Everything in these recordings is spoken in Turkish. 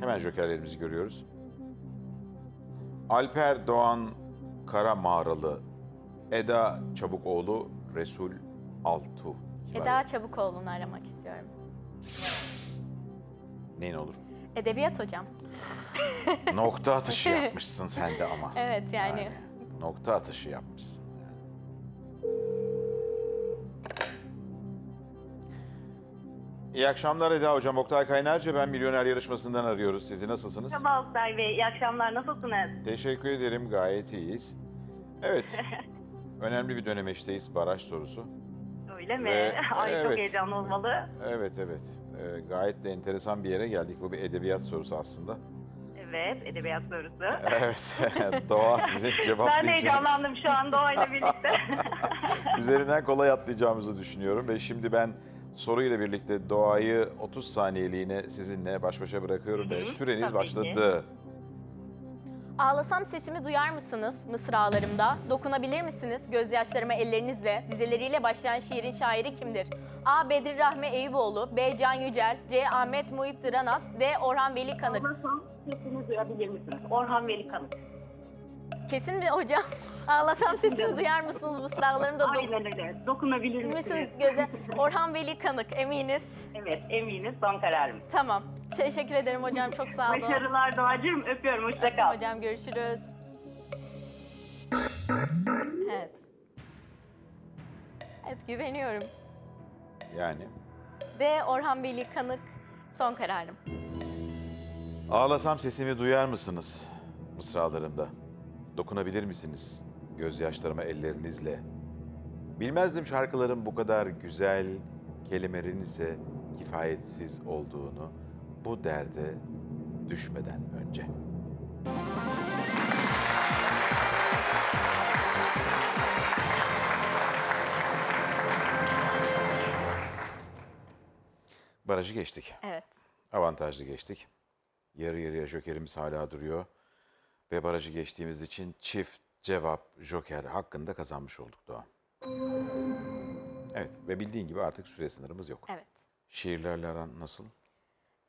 Hemen jokerlerimizi görüyoruz. Alper Doğan Kara Mağaralı, Eda Çabukoğlu, Resul Altu. Eda Çabukoğlu'nu aramak istiyorum. Neyin olur? Edebiyat hocam. Nokta atışı yapmışsın sen de ama. Evet yani. Nokta atışı yapmışsın. İyi akşamlar Eda Hocam. Oktay Kaynarca ben Milyoner Yarışması'ndan arıyoruz. Sizi nasılsınız? Merhaba Oktay Bey, iyi akşamlar. Nasılsınız? Teşekkür ederim. Gayet iyiyiz. Evet. önemli bir dönemeçteyiz. Baraj sorusu. Öyle mi? Ve- Ay evet. çok heyecanlı olmalı. Evet evet. Ee, gayet de enteresan bir yere geldik. Bu bir edebiyat sorusu aslında. Evet, edebiyat sorusu. Evet. Doğa sizin ben cevaplayacağınız. de heyecanlandım şu an doğayla birlikte. Üzerinden kolay atlayacağımızı düşünüyorum ve şimdi ben soruyla birlikte doğayı 30 saniyeliğine sizinle baş başa bırakıyorum ve Hı süreniz tabii başladı. Ağlasam sesimi duyar mısınız mısralarımda? Dokunabilir misiniz gözyaşlarıma ellerinizle? Dizeleriyle başlayan şiirin şairi kimdir? A. Bedir Rahmi Eyüboğlu B. Can Yücel C. Ahmet Muhip Dıranas D. Orhan Veli Kanık Ağlasam sesini duyabilir misiniz? Orhan Veli Kanık. Kesin mi hocam? Ağlasam sesimi duyar mısınız mısralarımda? Dok- Aynen öyle. Dokunabilir misiniz? misiniz göze? Orhan Veli Kanık eminiz. Evet, eminiz son kararım. Tamam. Teşekkür ederim hocam. Çok sağ olun. Başarılar Doğacığım. Öpüyorum. Hoşça kal. Hocam görüşürüz. Evet. Evet güveniyorum. Yani D. Orhan Veli Kanık son kararım. ağlasam sesimi duyar mısınız mısralarımda? Dokunabilir misiniz gözyaşlarıma ellerinizle? Bilmezdim şarkıların bu kadar güzel, kelimelerin ise kifayetsiz olduğunu bu derde düşmeden önce. Barajı geçtik. Evet. Avantajlı geçtik. Yarı yarıya jokerimiz hala duruyor. Ve barajı geçtiğimiz için çift cevap joker hakkında kazanmış olduk Doğan. Evet ve bildiğin gibi artık süre sınırımız yok. Evet. Şiirlerle aran nasıl?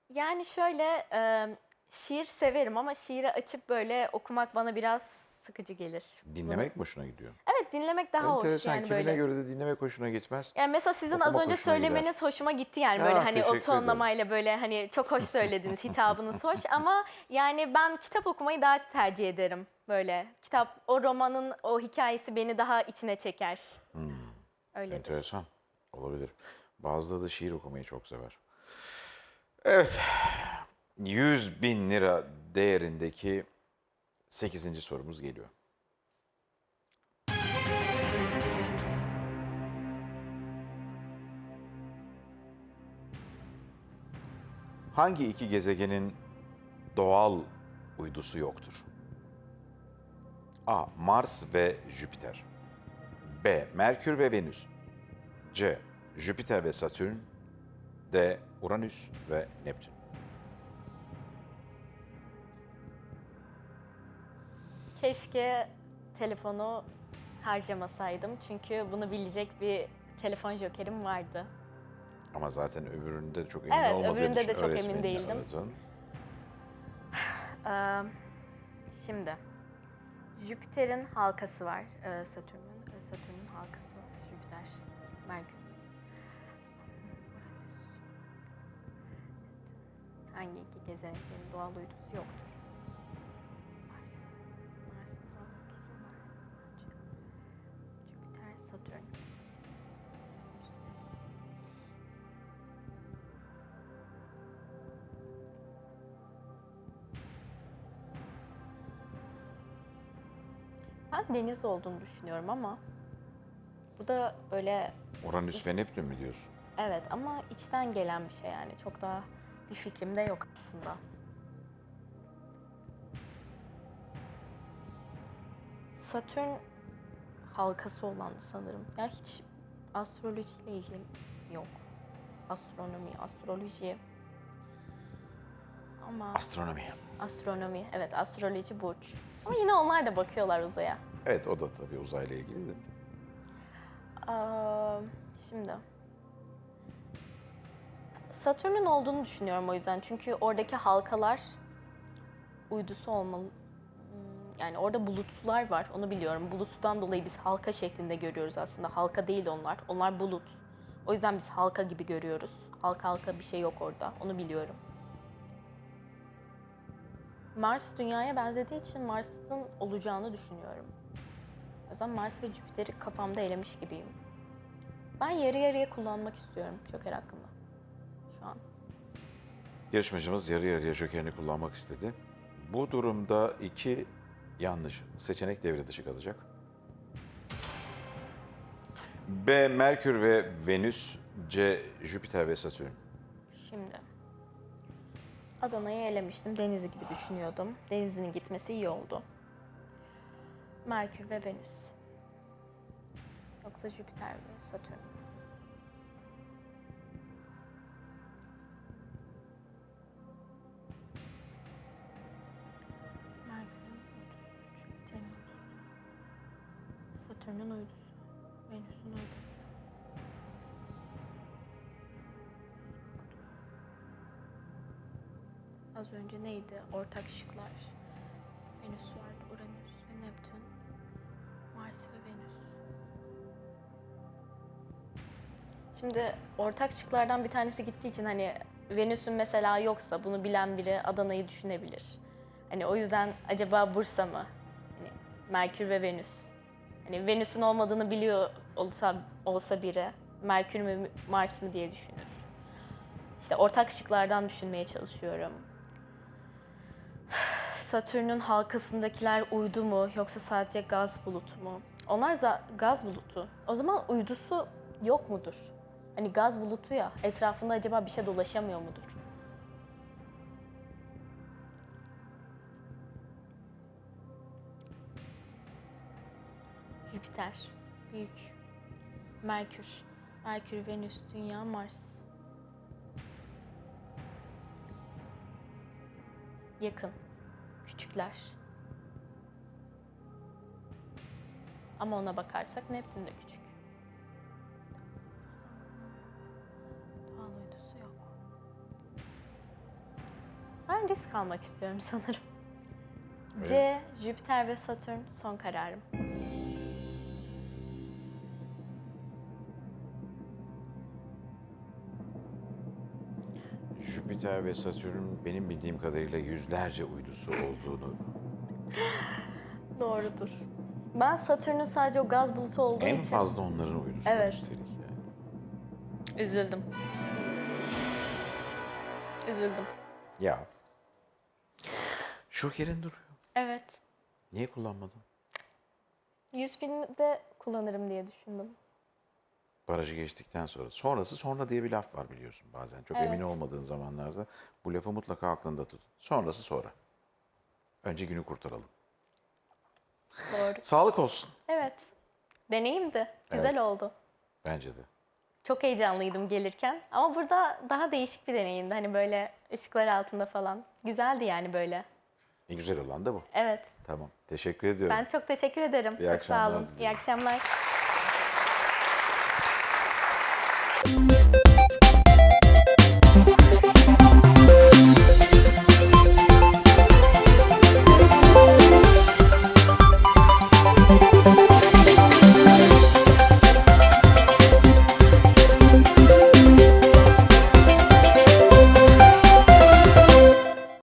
Yani şöyle e, şiir severim ama şiiri açıp böyle okumak bana biraz sıkıcı gelir. Dinlemek mi hoşuna gidiyor? Evet dinlemek daha hoş Enteresan. yani Kimine böyle. göre de dinlemek hoşuna gitmez. Yani mesela sizin az Okumak önce hoşuna gider. söylemeniz hoşuma gitti yani böyle hani o teşekkür tonlamayla böyle hani çok hoş söylediniz hitabınız hoş ama yani ben kitap okumayı daha tercih ederim böyle kitap o romanın o hikayesi beni daha içine çeker. Öyledir. Enteresan. Olabilir. Bazıları da şiir okumayı çok sever. Evet. 100 bin lira değerindeki 8. sorumuz geliyor. Hangi iki gezegenin doğal uydusu yoktur? A. Mars ve Jüpiter. B. Merkür ve Venüs. C. Jüpiter ve Satürn. D. Uranüs ve Neptün. Keşke telefonu harcamasaydım çünkü bunu bilecek bir telefon jokerim vardı. Ama zaten öbüründe çok emin Evet, olmadığın öbüründe için de çok emin değildim. aradın. Ee, şimdi Jüpiter'in halkası var. Ee, Satürn'ün Satürn'ün halkası Jüpiter, Merkür. Hangi iki gezegenin doğal uydusu yoktur? Ben denizde olduğunu düşünüyorum ama bu da böyle Uranüs ve Neptün mü diyorsun? evet ama içten gelen bir şey yani çok daha bir fikrim de yok aslında. Satürn halkası olan sanırım. Ya hiç astrolojiyle ilgim yok. Astronomi, astroloji. Ama Astronomi. astronomi, evet astroloji burç. Ama yine onlar da bakıyorlar uzaya. Evet o da tabii uzayla ilgili de. Aa, şimdi Satürn'ün olduğunu düşünüyorum o yüzden. Çünkü oradaki halkalar uydusu olmalı. Yani orada bulutlar var, onu biliyorum. Buluttan dolayı biz halka şeklinde görüyoruz aslında. Halka değil onlar, onlar bulut. O yüzden biz halka gibi görüyoruz. Halka halka bir şey yok orada, onu biliyorum. Mars dünyaya benzediği için Mars'ın olacağını düşünüyorum. O yüzden Mars ve Jüpiter'i kafamda elemiş gibiyim. Ben yarı yarıya kullanmak istiyorum Joker hakkımda. Şu an. Yarışmacımız yarı yarıya jokerini kullanmak istedi. Bu durumda iki yanlış seçenek devre dışı kalacak. B. Merkür ve Venüs. C. Jüpiter ve Satürn. Şimdi. Adana'yı elemiştim. Denizli gibi düşünüyordum. Denizli'nin gitmesi iyi oldu. Merkür ve Venüs. Yoksa Jüpiter ve Satürn. Merkür'ün uydusu, Jüpiter'in uydusu, Satürn'ün uydusu, Venüs'ün uydusu. Az önce neydi? Ortak şıklar. Venüs vardı. Mars ve Venüs. Şimdi ortak şıklardan bir tanesi gittiği için hani Venüs'ün mesela yoksa bunu bilen biri Adana'yı düşünebilir. Hani o yüzden acaba Bursa mı? Hani Merkür ve Venüs. Hani Venüs'ün olmadığını biliyor olsa olsa biri Merkür mü Mars mı diye düşünür. İşte ortak şıklardan düşünmeye çalışıyorum. Satürn'ün halkasındakiler uydu mu yoksa sadece gaz bulutu mu? Onlar gaz bulutu. O zaman uydusu yok mudur? Hani gaz bulutu ya etrafında acaba bir şey dolaşamıyor mudur? Jüpiter, büyük. Merkür, Merkür, Venüs, Dünya, Mars. Yakın, küçükler. Ama ona bakarsak Neptün de küçük. Doğal uydusu yok. Ben risk almak istiyorum sanırım. C, Jüpiter ve Satürn son kararım. Jüpiter ve Satürn benim bildiğim kadarıyla yüzlerce uydusu olduğunu Doğrudur. Ben Satürn'ün sadece o gaz bulutu olduğu en için fazla onların uydusu Evet. üstelik yani. üzüldüm. Üzüldüm. Ya. Joker'in duruyor. Evet. Niye kullanmadın? 100 bin de kullanırım diye düşündüm. Barajı geçtikten sonra. Sonrası sonra diye bir laf var biliyorsun bazen. Çok Evet. emin olmadığın zamanlarda bu lafı mutlaka aklında tut. Sonrası sonra. Önce günü kurtaralım. Doğru. Sağlık olsun. Evet. Deneyimdi. Güzel Evet. oldu. Bence de. Çok heyecanlıydım gelirken. Ama burada daha değişik bir deneyimdi. Hani böyle ışıklar altında falan. Güzeldi yani böyle. En güzel olan da bu. Evet. Tamam. Teşekkür ediyorum. Ben çok teşekkür ederim. İyi çok sağ akşamlar olun. diliyorum. İyi akşamlar.